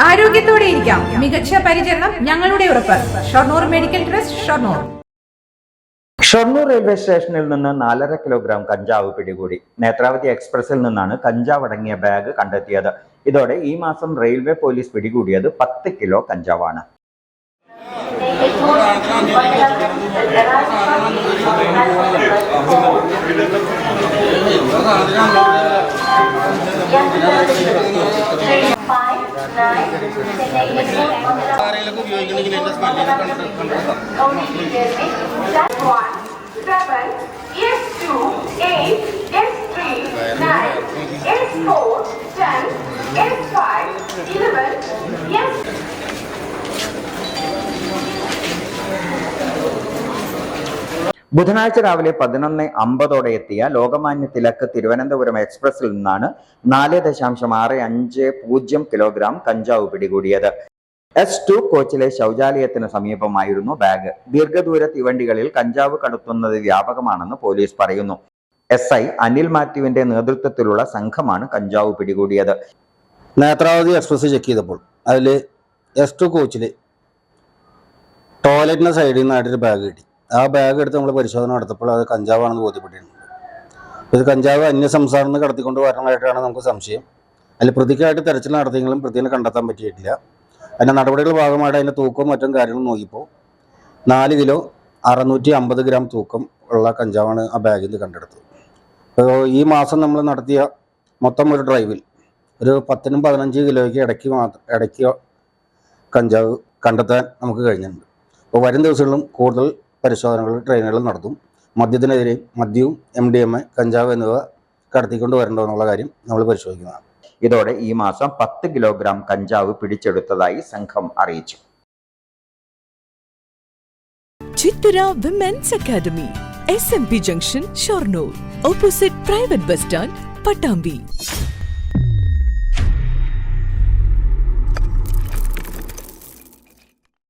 ആരോഗ്യത്തോടെ ഇരിക്കാം മികച്ച പരിചരണം ഞങ്ങളുടെ ഉറപ്പ് Shoranur medical trust Shoranur Shoranur railway സ്റ്റേഷനിൽ നിന്ന് നാലര കിലോഗ്രാം കഞ്ചാവ് പിടികൂടി നേത്രാവതി എക്സ്പ്രസിൽ നിന്നാണ് കഞ്ചാവ് അടങ്ങിയ ബാഗ് കണ്ടെത്തിയത് ഇതോടെ ഈ മാസം റെയിൽവേ പോലീസ് പിടികൂടിയത് പത്ത് കിലോ കഞ്ചാവാണ് ആരെങ്കിലൊക്കെ ഉപയോഗിക്കണമെങ്കിൽ എന്റെ സ്മെല്ലിനെ കണ്ടിട്ട് seven, ബുധനാഴ്ച രാവിലെ പതിനൊന്ന് അമ്പതോടെ എത്തിയ ലോകമാന്യ തിലക്ക് തിരുവനന്തപുരം എക്സ്പ്രസിൽ നിന്നാണ് നാല് ദശാംശം ആറ് അഞ്ച് പൂജ്യം കിലോഗ്രാം കഞ്ചാവ് പിടികൂടിയത്. എസ് ടു കോച്ചിലെ ശൗചാലയത്തിന് സമീപമായിരുന്നു ബാഗ്. ദീർഘദൂര തീവണ്ടികളിൽ കഞ്ചാവ് കടത്തുന്നത് വ്യാപകമാണെന്ന് പോലീസ് പറയുന്നു. എസ് ഐ അനിൽ മാത്യുവിന്റെ നേതൃത്വത്തിലുള്ള സംഘമാണ് കഞ്ചാവ് പിടികൂടിയത്. നേത്രാവതി എക്സ്പ്രസ് ചെക്ക് ചെയ്തപ്പോൾ അതിൽ എസ് ടു കോച്ചിൽ ടോയ്ലറ്റിന്റെ സൈഡിൽ നിന്നായിട്ടൊരു ബാഗ് കിട്ടി. ആ ബാഗ് എടുത്ത് നമ്മൾ പരിശോധന നടത്തപ്പോൾ അത് കഞ്ചാവാണെന്ന് ബോധ്യപ്പെട്ടിട്ടുണ്ട്. ഇത് കഞ്ചാവ് അന്യ സംസ്ഥാനത്ത് നിന്ന് കടത്തിക്കൊണ്ട് വരണമായിട്ടാണ് നമുക്ക് സംശയം. അതിൽ പ്രതിക്കായിട്ട് തെരച്ചിൽ നടത്തിയെങ്കിലും പ്രതിനെ കണ്ടെത്താൻ പറ്റിയിട്ടില്ല. അതിന്റെ നടപടികളുടെ ഭാഗമായിട്ട് അതിന്റെ തൂക്കവും മറ്റും കാര്യങ്ങളും നോക്കിയപ്പോൾ നാല് കിലോ അറുന്നൂറ്റി അമ്പത് ഗ്രാം തൂക്കം ഉള്ള കഞ്ചാവാണ് ആ ബാഗിൽ നിന്ന് കണ്ടെടുത്തത്. അപ്പോൾ ഈ മാസം നമ്മൾ നടത്തിയ മൊത്തം ഒരു ഡ്രൈവിൽ ഒരു പത്തിനും പതിനഞ്ച് കിലോയ്ക്ക് ഇടയ്ക്ക് മാത്രം ഇടയ്ക്ക് കഞ്ചാവ് കണ്ടെത്താൻ നമുക്ക് കഴിഞ്ഞിട്ടുണ്ട്. അപ്പോൾ വരും ദിവസങ്ങളിലും കൂടുതൽ പരിശോധനകൾ ട്രെയിനുകൾ നടത്തും. മദ്യത്തിനെതിരെ മദ്യവും എം ഡി എം എ കഞ്ചാവ് എന്നിവ കടത്തിക്കൊണ്ട് വരണ്ടോ എന്നുള്ള കാര്യം നമ്മൾ പരിശോധിക്കുന്നതാണ്. ഇതോടെ ഈ മാസം പത്ത് കിലോഗ്രാം കഞ്ചാവ് പിടിച്ചെടുത്തതായി സംഘം അറിയിച്ചു. Chithura women's academy S M P junction Shoranur opposite private bus stand Pattambi